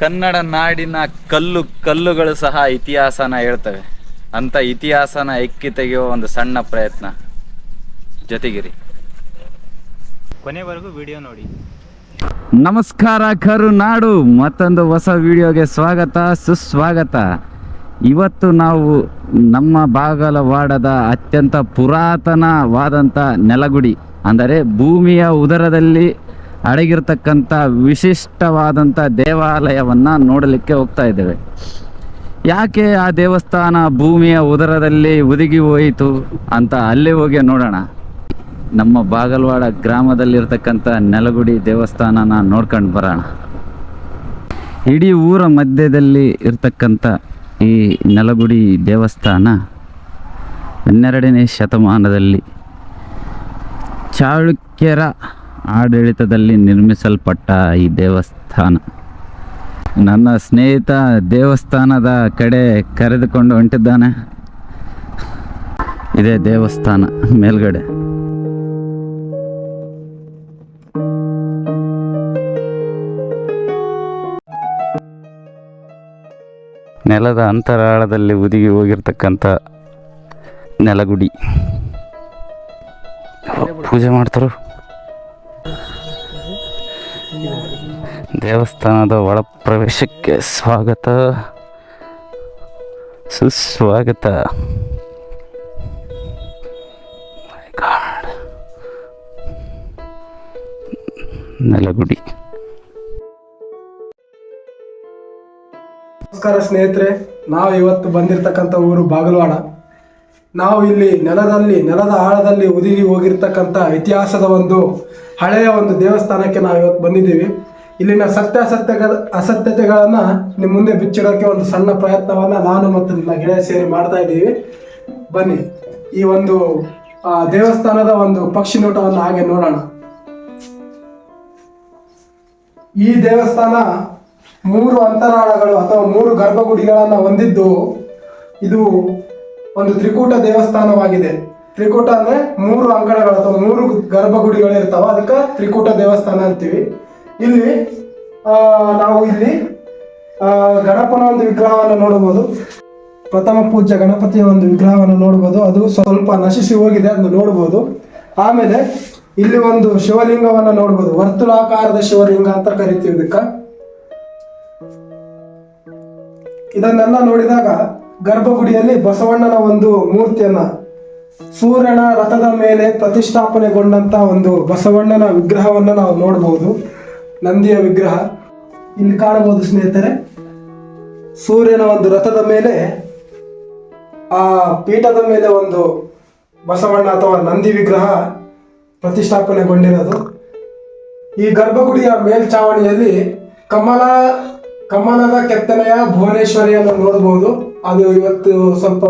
ಕನ್ನಡ ನಾಡಿನ ಕಲ್ಲು ಕಲ್ಲುಗಳು ಸಹ ಇತಿಹಾಸನ ಹೇಳ್ತವೆ. ಅಂತ ಇತಿಹಾಸನ ಎಕ್ಕಿ ತೆಗೆಯುವ ಒಂದು ಸಣ್ಣ ಪ್ರಯತ್ನ. ಜೊತೆಗಿರಿ. ಕೊನೆವರೆಗೂ ವಿಡಿಯೋ ನೋಡಿ. ನಮಸ್ಕಾರ ಕರುನಾಡು ಮತ್ತೊಂದು ಹೊಸ ವಿಡಿಯೋಗೆ ಸ್ವಾಗತ ಸುಸ್ವಾಗತ. ಇವತ್ತು ನಾವು ನಮ್ಮ ಬಾಗಲವಾಡದ ಅತ್ಯಂತ ಪುರಾತನವಾದಂಥ ನೆಲಗುಡಿ ಅಂದರೆ ಭೂಮಿಯ ಉದರದಲ್ಲಿ ಅಡಗಿರ್ತಕ್ಕಂಥ ವಿಶಿಷ್ಟವಾದಂಥ ದೇವಾಲಯವನ್ನು ನೋಡಲಿಕ್ಕೆ ಹೋಗ್ತಾ ಇದ್ದೇವೆ. ಯಾಕೆ ಆ ದೇವಸ್ಥಾನ ಭೂಮಿಯ ಉದರದಲ್ಲಿ ಒದಗಿ ಹೋಯಿತು ಅಂತ ಅಲ್ಲೇ ಹೋಗಿ ನೋಡೋಣ. ನಮ್ಮ ಬಾಗಲವಾಡ ಗ್ರಾಮದಲ್ಲಿರ್ತಕ್ಕಂಥ ನೆಲಗುಡಿ ದೇವಸ್ಥಾನನ ನೋಡ್ಕೊಂಡು ಬರೋಣ. ಇಡೀ ಊರ ಮಧ್ಯದಲ್ಲಿ ಇರ್ತಕ್ಕಂಥ ಈ ನೆಲಗುಡಿ ದೇವಸ್ಥಾನ ಹನ್ನೆರಡನೇ ಶತಮಾನದಲ್ಲಿ ಚಾಳುಕ್ಯರ ಆಡಳಿತದಲ್ಲಿ ನಿರ್ಮಿಸಲ್ಪಟ್ಟ ಈ ದೇವಸ್ಥಾನ. ನನ್ನ ಸ್ನೇಹಿತ ದೇವಸ್ಥಾನದ ಕಡೆ ಕರೆದುಕೊಂಡು ಹೊಂಟಿದ್ದಾನೆ. ಇದೇ ದೇವಸ್ಥಾನ ಮೇಲ್ಗಡೆ. ನೆಲದ ಅಂತರಾಳದಲ್ಲಿ ಉದಿಗಿ ಹೋಗಿರ್ತಕ್ಕಂಥ ನೆಲಗುಡಿ. ಪೂಜೆ ಮಾಡ್ತಾರೋ? ದೇವಸ್ಥಾನದ ಒಳ ಪ್ರವೇಶಕ್ಕೆ ಸ್ವಾಗತ. ಸುಸ್ವಾಗತ. ನೆಲಗುಡಿ. ನಮಸ್ಕಾರ ಸ್ನೇಹಿತರೆ ನಾವು ಇವತ್ತು ಬಂದಿರತಕ್ಕಂಥ ಊರು ಬಾಗಲವಾಡ. ನಾವು ಇಲ್ಲಿ ನೆಲದಲ್ಲಿ, ನೆಲದ ಆಳದಲ್ಲಿ ಉದುಗಿ ಹೋಗಿರ್ತಕ್ಕಂಥ ಇತಿಹಾಸದ ಒಂದು ಹಳೆಯ ಒಂದು ದೇವಸ್ಥಾನಕ್ಕೆ ನಾವು ಇವತ್ತು ಬಂದಿದ್ದೀವಿ. ಇಲ್ಲಿನ ಸತ್ಯಾಸತ್ಯಗಳ, ಅಸತ್ಯತೆಗಳನ್ನು ನಿಮ್ಮ ಮುಂದೆ ಬಿಚ್ಚಿಡೋಕ್ಕೆ ಒಂದು ಸಣ್ಣ ಪ್ರಯತ್ನವನ್ನು ನಾನು ಮತ್ತು ನನ್ನ ಗೆಳೆಯ ಸೇರಿ ಮಾಡ್ತಾ ಇದ್ದೀವಿ. ಬನ್ನಿ, ಈ ಒಂದು ದೇವಸ್ಥಾನದ ಒಂದು ಪಕ್ಷಿ ನೋಟವನ್ನು ಹಾಗೆ ನೋಡೋಣ. ಈ ದೇವಸ್ಥಾನ ಮೂರು ಅಂತರಾಳಗಳು ಅಥವಾ ಮೂರು ಗರ್ಭಗುಡಿಗಳನ್ನು ಹೊಂದಿದ್ದು, ಇದು ಒಂದು ತ್ರಿಕೂಟ ದೇವಸ್ಥಾನವಾಗಿದೆ. ತ್ರಿಕೂಟ ಅಂದ್ರೆ ಮೂರು ಅಂಕಣಗಳು ಅಥವಾ ಮೂರು ಗರ್ಭಗುಡಿಗಳು ಇರ್ತಾವ ಅದಕ್ಕೆ ತ್ರಿಕೂಟ ದೇವಸ್ಥಾನ ಅಂತೀವಿ. ಇಲ್ಲಿ ಆ, ನಾವು ಇಲ್ಲಿ ಆ, ಗಣಪನ ಒಂದು ವಿಗ್ರಹವನ್ನು ನೋಡಬಹುದು. ಪ್ರಥಮ ಪೂಜ್ಯ ಗಣಪತಿಯ ಒಂದು ವಿಗ್ರಹವನ್ನು ನೋಡಬಹುದು. ಅದು ಸ್ವಲ್ಪ ನಶಿಸಿ ಹೋಗಿದೆ ಅದನ್ನು ನೋಡಬಹುದು. ಆಮೇಲೆ ಇಲ್ಲಿ ಒಂದು ಶಿವಲಿಂಗವನ್ನು ನೋಡಬಹುದು. ವರ್ತುಲಾಕಾರದ ಶಿವಲಿಂಗ ಅಂತ ಕರಿತೀವಿ ಇದಕ್ಕ. ಇದನ್ನೆಲ್ಲ ನೋಡಿದಾಗ ಗರ್ಭಗುಡಿಯಲ್ಲಿ ಬಸವಣ್ಣನ ಒಂದು ಮೂರ್ತಿಯನ್ನ ಸೂರ್ಯನ ರಥದ ಮೇಲೆ ಪ್ರತಿಷ್ಠಾಪನೆಗೊಂಡಂತ ಒಂದು ಬಸವಣ್ಣನ ವಿಗ್ರಹವನ್ನು ನಾವು ನೋಡಬಹುದು ನಂದಿಯ ವಿಗ್ರಹ. ಇಲ್ಲಿ ಕಾಣಬಹುದು ಸ್ನೇಹಿತರೆ, ಸೂರ್ಯನ ಒಂದು ರಥದ ಮೇಲೆ, ಆ ಪೀಠದ ಮೇಲೆ ಒಂದು ಬಸವಣ್ಣ ಅಥವಾ ನಂದಿ ವಿಗ್ರಹ ಪ್ರತಿಷ್ಠಾಪನೆಗೊಂಡಿರೋದು. ಈ ಗರ್ಭಗುಡಿಯ ಮೇಲ್ಛಾವಣಿಯಲ್ಲಿ ಕಮಲ ಕಮಲದ ಕೆತ್ತನೆಯ ಭುವನೇಶ್ವರಿಯನ್ನು ನೋಡಬಹುದು ಅದು ಇವತ್ತು ಸ್ವಲ್ಪ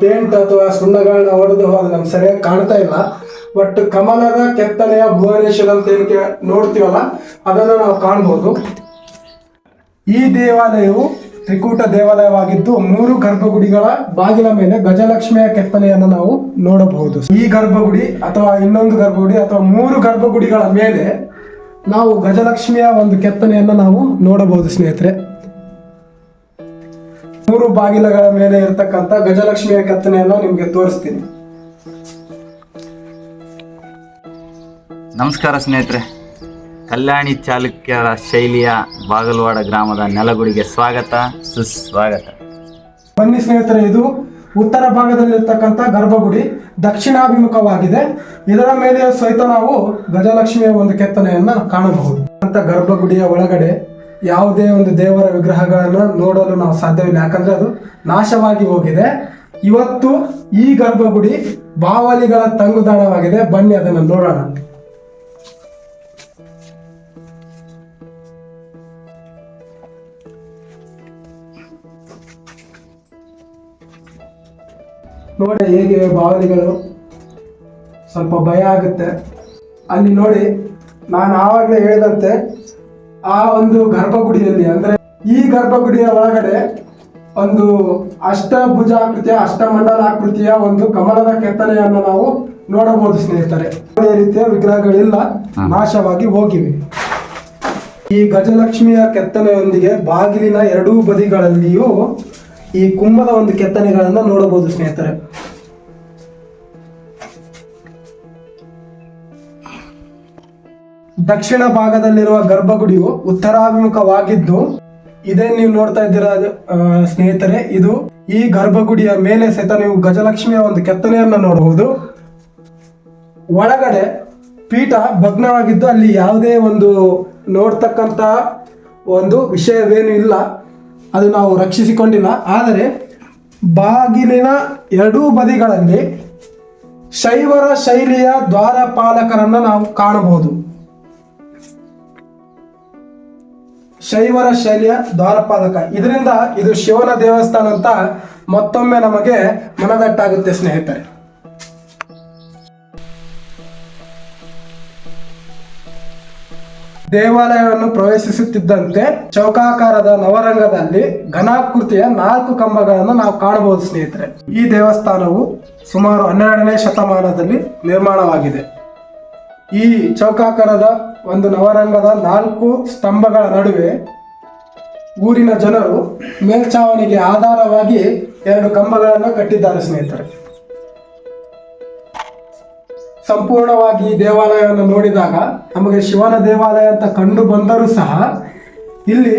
ಪೇಂಟ್ ಅಥವಾ ಸುಣ್ಣಗಳನ್ನ ಹೊಡೆದು ಅದು ನಮ್ಗೆ ಸರಿಯಾಗಿ ಕಾಣ್ತಾ ಇಲ್ಲ. ಬಟ್ ಕಮಲದ ಕೆತ್ತನೆಯ ಭುವನೇಶ್ವರ ಅಂತ ಏನಕ್ಕೆ ನೋಡ್ತೀವಲ್ಲ, ಅದನ್ನು ನಾವು ಕಾಣ್ಬೋದು. ಈ ದೇವಾಲಯವು ತ್ರಿಕೂಟ ದೇವಾಲಯವಾಗಿದ್ದು ಮೂರು ಗರ್ಭಗುಡಿಗಳ ಬಾಗಿಲ ಮೇಲೆ ಗಜಲಕ್ಷ್ಮಿಯ ಕೆತ್ತನೆಯನ್ನು ನಾವು ನೋಡಬಹುದು. ಈ ಗರ್ಭಗುಡಿ ಅಥವಾ ಇನ್ನೊಂದು ಗರ್ಭಗುಡಿ ಅಥವಾ ಮೂರು ಗರ್ಭಗುಡಿಗಳ ಮೇಲೆ ನಾವು ಗಜಲಕ್ಷ್ಮಿಯ ಒಂದು ಕೆತ್ತನೆಯನ್ನು ನಾವು ನೋಡಬಹುದು ಸ್ನೇಹಿತರೆ. ಮೂರು ಬಾಗಿಲಗಳ ಮೇಲೆ ಇರತಕ್ಕಂತ ಗಜಲಕ್ಷ್ಮಿಯ ಕೆತ್ತನೆಯನ್ನು ನಿಮಗೆ ತೋರಿಸ್ತೀನಿ. ನಮಸ್ಕಾರ ಸ್ನೇಹಿತರೆ. ಕಲ್ಯಾಣಿ ಚಾಲುಕ್ಯರ ಶೈಲಿಯ ಬಾಗಲವಾಡ ಗ್ರಾಮದ ನೆಲಗುಡಿಗೆ ಸ್ವಾಗತ ಸುಸ್ವಾಗತ. ಬನ್ನಿ ಸ್ನೇಹಿತರೆ ಇದು ಉತ್ತರ ಭಾಗದಲ್ಲಿರ್ತಕ್ಕಂಥ ಗರ್ಭಗುಡಿ ದಕ್ಷಿಣಾಭಿಮುಖವಾಗಿದೆ. ಇದರ ಮೇಲೆ ಸಹಿತ ನಾವು ಗಜಲಕ್ಷ್ಮಿಯ ಒಂದು ಕೆತ್ತನೆಯನ್ನ ಕಾಣಬಹುದು. ಅಂತ ಗರ್ಭಗುಡಿಯ ಒಳಗಡೆ ಯಾವುದೇ ಒಂದು ದೇವರ ವಿಗ್ರಹಗಳನ್ನು ನೋಡಲು ನಾವು ಸಾಧ್ಯವಿಲ್ಲ. ಯಾಕಂದ್ರೆ ಅದು ನಾಶವಾಗಿ ಹೋಗಿದೆ. ಇವತ್ತು ಈ ಗರ್ಭಗುಡಿ ಬಾವಲಿಗಳ ತಂಗುದಾಣವಾಗಿದೆ. ಬನ್ನಿ ಅದನ್ನು ನೋಡೋಣ. ನೋಡಿ ಹೇಗಿವೆ ಬಾವಲಿಗಳು ಸ್ವಲ್ಪ ಭಯ ಆಗುತ್ತೆ. ಅಲ್ಲಿ ನೋಡಿ ನಾನು ಆವಾಗಲೇ ಹೇಳಿದಂತೆ ಆ ಒಂದು ಗರ್ಭಗುಡಿಯಲ್ಲಿ ಅಂದ್ರೆ ಈ ಗರ್ಭಗುಡಿಯ ಒಳಗಡೆ ಒಂದು ಅಷ್ಟಭುಜಾಕೃತಿಯ ಅಷ್ಟಮಂಡಲಾಕೃತಿಯ ಒಂದು ಕಮಲದ ಕೆತ್ತನೆಯನ್ನು ನಾವು ನೋಡಬಹುದು ಸ್ನೇಹಿತರೆ. ಈ ರೀತಿಯ ವಿಗ್ರಹಗಳಿಲ್ಲ ನಾಶವಾಗಿ ಹೋಗಿವೆ. ಈ ಗಜಲಕ್ಷ್ಮಿಯ ಕೆತ್ತನೆಯೊಂದಿಗೆ ಬಾಗಿಲಿನ ಎರಡೂ ಬದಿಗಳಲ್ಲಿಯೂ ಈ ಕುಂಭದ ಒಂದು ಕೆತ್ತನೆಗಳನ್ನು ನೋಡಬಹುದು ಸ್ನೇಹಿತರೆ. ದಕ್ಷಿಣ ಭಾಗದಲ್ಲಿರುವ ಗರ್ಭಗುಡಿಯು ಉತ್ತರಾಭಿಮುಖವಾಗಿದ್ದು, ಇದೇ ನೀವು ನೋಡ್ತಾ ಇದ್ದೀರಾ ಸ್ನೇಹಿತರೆ, ಇದು ಈ ಗರ್ಭಗುಡಿಯ ಮೇಲೆ ಸಹಿತ ನೀವು ಗಜಲಕ್ಷ್ಮಿಯ ಒಂದು ಕೆತ್ತನೆಯನ್ನ ನೋಡಬಹುದು. ಒಳಗಡೆ ಪೀಠ ಭಗ್ನವಾಗಿದ್ದು, ಅಲ್ಲಿ ಯಾವುದೇ ಒಂದು ನೋಡ್ತಕ್ಕಂತಹ ಒಂದು ವಿಷಯವೇನು ಇಲ್ಲ. ಅದು ನಾವು ರಕ್ಷಿಸಿಕೊಂಡಿಲ್ಲ. ಆದರೆ ಬಾಗಿಲಿನ ಎರಡೂ ಬದಿಗಳಲ್ಲಿ ಶೈವರ ಶೈಲಿಯ ದ್ವಾರಪಾಲಕರನ್ನು ನಾವು ಕಾಣಬಹುದು. ಶೈವರ ಶೈಲಿಯ ದ್ವಾರಪಾಲಕ. ಇದರಿಂದ ಇದು ಶಿವನ ದೇವಸ್ಥಾನ ಅಂತ ಮತ್ತೊಮ್ಮೆ ನಮಗೆ ಮನದಟ್ಟಾಗುತ್ತೆ ಸ್ನೇಹಿತರೆ. ದೇವಾಲಯವನ್ನು ಪ್ರವೇಶಿಸುತ್ತಿದ್ದಂತೆ ಚೌಕಾಕಾರದ ನವರಂಗದಲ್ಲಿ ಘನಾಕೃತಿಯ ನಾಲ್ಕು ಕಂಬಗಳನ್ನು ನಾವು ಕಾಣಬಹುದು, ಸ್ನೇಹಿತರೆ. ಈ ದೇವಸ್ಥಾನವು ಸುಮಾರು ಹನ್ನೆರಡನೇ ಶತಮಾನದಲ್ಲಿ ನಿರ್ಮಾಣವಾಗಿದೆ. ಈ ಚೌಕಾಕಾರದ ಒಂದು ನವರಂಗದ ನಾಲ್ಕು ಸ್ತಂಭಗಳ ನಡುವೆ ಊರಿನ ಜನರು ಮೇಲ್ಛಾವಣಿಗೆ ಆಧಾರವಾಗಿ ಎರಡು ಕಂಬಗಳನ್ನು ಕಟ್ಟಿದ್ದಾರೆ, ಸ್ನೇಹಿತರೆ. ಸಂಪೂರ್ಣವಾಗಿ ಈ ದೇವಾಲಯವನ್ನು ನೋಡಿದಾಗ ನಮಗೆ ಶಿವನ ದೇವಾಲಯ ಅಂತ ಕಂಡು ಬಂದರೂ ಸಹ ಇಲ್ಲಿ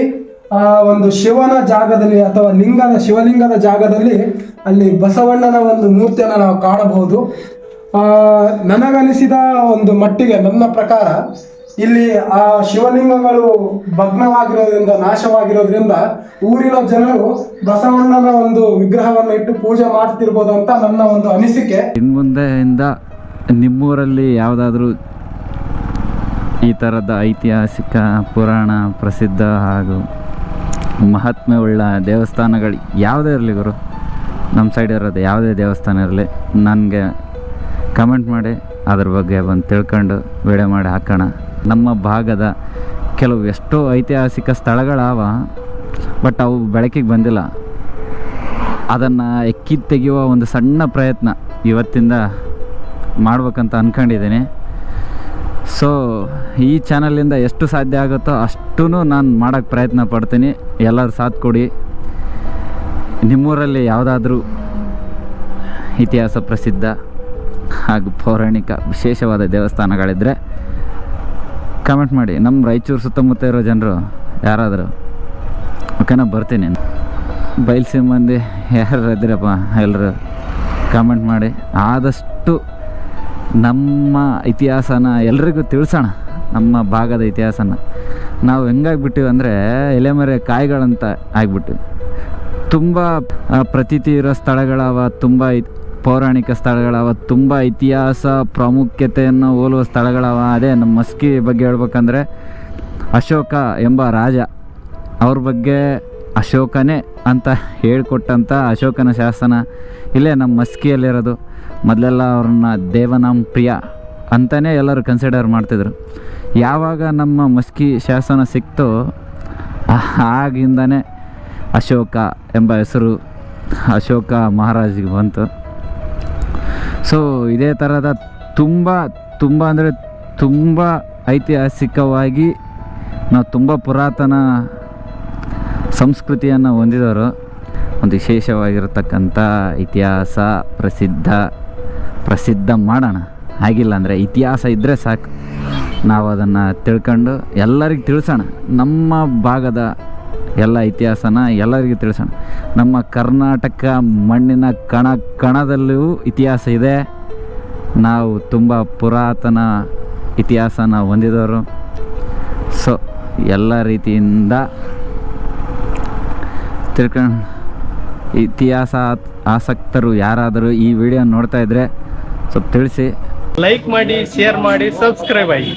ಆ ಒಂದು ಶಿವನ ಜಾಗದಲ್ಲಿ ಅಥವಾ ಲಿಂಗದ ಶಿವಲಿಂಗದ ಜಾಗದಲ್ಲಿ ಅಲ್ಲಿ ಬಸವಣ್ಣನ ಒಂದು ಮೂರ್ತಿಯನ್ನು ನಾವು ಕಾಣಬಹುದು. ಆ, ನನಗನಿಸಿದ ಒಂದು ಮಟ್ಟಿಗೆ ನನ್ನ ಪ್ರಕಾರ ಇಲ್ಲಿ ಆ ಶಿವಲಿಂಗಗಳು ಭಗ್ನವಾಗಿರೋದ್ರಿಂದ ನಾಶವಾಗಿರೋದ್ರಿಂದ ಊರಿನ ಜನರು ಬಸವಣ್ಣನ ಒಂದು ವಿಗ್ರಹವನ್ನು ಇಟ್ಟು ಪೂಜೆ ಮಾಡ್ತಿರ್ಬೋದು ಅಂತ ನನ್ನ ಒಂದು ಅನಿಸಿಕೆ. ಇನ್ನು ಮುಂದೆಯಿಂದ ನಿಮ್ಮೂರಲ್ಲಿ ಯಾವುದಾದ್ರೂ ಈ ಥರದ ಐತಿಹಾಸಿಕ ಪುರಾಣ ಪ್ರಸಿದ್ಧ ಹಾಗೂ ಮಹಾತ್ಮ್ಯವುಳ್ಳ ದೇವಸ್ಥಾನಗಳು ಯಾವುದೇ ಇರಲಿ ಗುರು, ನಮ್ಮ ಸೈಡ್ ಇರೋದು ಯಾವುದೇ ದೇವಸ್ಥಾನ ಇರಲಿ, ನನಗೆ ಕಮೆಂಟ್ ಮಾಡಿ, ಅದ್ರ ಬಗ್ಗೆ ಬಂದು ತಿಳ್ಕೊಂಡು ವಿಡಿಯೋ ಮಾಡಿ ಹಾಕೋಣ. ನಮ್ಮ ಭಾಗದ ಕೆಲವು ಎಷ್ಟೋ ಐತಿಹಾಸಿಕ ಸ್ಥಳಗಳಾವ ಬಟ್ ಅವು ಬೆಳಕಿಗೆ ಬಂದಿಲ್ಲ. ಅದನ್ನು ಎಕ್ಕಿ ತೆಗೆಯುವ ಒಂದು ಸಣ್ಣ ಪ್ರಯತ್ನ ಇವತ್ತಿಂದ ಮಾಡ್ಬೇಕಂತ ಅಂದ್ಕೊಂಡಿದ್ದೀನಿ ಸೊ ಈ ಚಾನಲಿಂದ ಎಷ್ಟು ಸಾಧ್ಯ ಆಗುತ್ತೋ ಅಷ್ಟೂ ನಾನು ಮಾಡೋಕ್ಕೆ ಪ್ರಯತ್ನ ಪಡ್ತೀನಿ. ಎಲ್ಲರೂ ಸಾಥ್ ಕೊಡಿ. ನಿಮ್ಮೂರಲ್ಲಿ ಯಾವುದಾದ್ರೂ ಇತಿಹಾಸ ಪ್ರಸಿದ್ಧ ಹಾಗೂ ಪೌರಾಣಿಕ ವಿಶೇಷವಾದ ದೇವಸ್ಥಾನಗಳಿದ್ದರೆ ಕಮೆಂಟ್ ಮಾಡಿ. ನಮ್ಮ ರಾಯಚೂರು ಸುತ್ತಮುತ್ತ ಇರೋ ಜನರು ಯಾರಾದರೂ ಓಕೆನಾ ಬರ್ತೀನಿ. ಬಯಲು ಮಂದಿ ಯಾರು ಇದ್ದೀರಪ್ಪ ಎಲ್ಲರೂ ಕಾಮೆಂಟ್ ಮಾಡಿ. ಆದಷ್ಟು ನಮ್ಮ ಇತಿಹಾಸನ ಎಲ್ರಿಗೂ ತಿಳಿಸೋಣ. ನಮ್ಮ ಭಾಗದ ಇತಿಹಾಸನ. ನಾವು ಹೆಂಗಾಗ್ಬಿಟ್ಟಿವಿ ಅಂದರೆ ಎಲೆಮರೆ ಕಾಯಿಗಳಂತ ಆಗಿಬಿಟ್ಟಿವಿ. ತುಂಬ ಪ್ರತೀತಿ ಇರೋ ಸ್ಥಳಗಳವ, ತುಂಬ ಪೌರಾಣಿಕ ಸ್ಥಳಗಳವ, ತುಂಬ ಇತಿಹಾಸ, ಪ್ರಾಮುಖ್ಯತೆಯನ್ನು ಹೋಲುವ ಸ್ಥಳಗಳವ. ಅದೇ ನಮ್ಮ ಮಸ್ಕಿ ಬಗ್ಗೆ ಹೇಳ್ಬೇಕಂದ್ರೆ ಅಶೋಕ ಎಂಬ ರಾಜ. ಅವ್ರ ಬಗ್ಗೆ ಅಶೋಕನೇ ಅಂತ ಹೇಳಿಕೊಟ್ಟಂಥ ಅಶೋಕನ ಶಾಸನ ಇಲ್ಲೇ ನಮ್ಮ ಮಸ್ಕಿಯಲ್ಲಿರೋದು. ಮೊದಲೆಲ್ಲ ಅವ್ರನ್ನ ದೇವನಾಮ್ ಪ್ರಿಯ ಅಂತಲೇ ಎಲ್ಲರೂ ಕನ್ಸಿಡರ್ ಮಾಡ್ತಿದ್ರು. ಯಾವಾಗ ನಮ್ಮ ಮಸ್ಕಿ ಶಾಸನ ಸಿಕ್ತೋ ಆಗಿಂದನೇ ಅಶೋಕ ಎಂಬ ಹೆಸರು ಅಶೋಕ ಮಹಾರಾಜಿಗೆ ಬಂತು. ಸೊ ಇದೇ ಥರದ ತುಂಬ ತುಂಬ ಅಂದರೆ ತುಂಬ ಐತಿಹಾಸಿಕವಾಗಿ, ನಾವು ತುಂಬ ಪುರಾತನ ಸಂಸ್ಕೃತಿಯನ್ನು ಹೊಂದಿದವರು. ಒಂದು ವಿಶೇಷವಾಗಿರತಕ್ಕಂಥ ಇತಿಹಾಸ ಪ್ರಸಿದ್ಧ ಪ್ರಸಿದ್ಧ ಮಾಡೋಣ. ಆಗಿಲ್ಲ ಅಂದರೆ ಇತಿಹಾಸ ಇದ್ದರೆ ಸಾಕು. ನಾವು ಅದನ್ನು ತಿಳ್ಕೊಂಡು ಎಲ್ಲರಿಗೂ ತಿಳಿಸೋಣ. ನಮ್ಮ ಭಾಗದ ಎಲ್ಲ ಇತಿಹಾಸನ ಎಲ್ಲರಿಗೂ ತಿಳಿಸೋಣ. ನಮ್ಮ ಕರ್ನಾಟಕ ಮಣ್ಣಿನ ಕಣ, ಕಣದಲ್ಲೂ ಇತಿಹಾಸ ಇದೆ. ನಾವು ತುಂಬ ಪುರಾತನ ಇತಿಹಾಸನ ಹೊಂದಿದವರು. ಸೊ ಎಲ್ಲ ರೀತಿಯಿಂದ ತಿಳ್ಕೊಂಡು ಇತಿಹಾಸ ಆಸಕ್ತರು ಯಾರಾದರೂ ಈ ವಿಡಿಯೋ ನೋಡ್ತಾ ಇದ್ರೆ ಸ್ವಲ್ಪ ತಿಳಿಸಿ. ಲೈಕ್ ಮಾಡಿ ಶೇರ್ ಮಾಡಿ ಸಬ್ಸ್ಕ್ರೈಬ್ ಆಗಿ.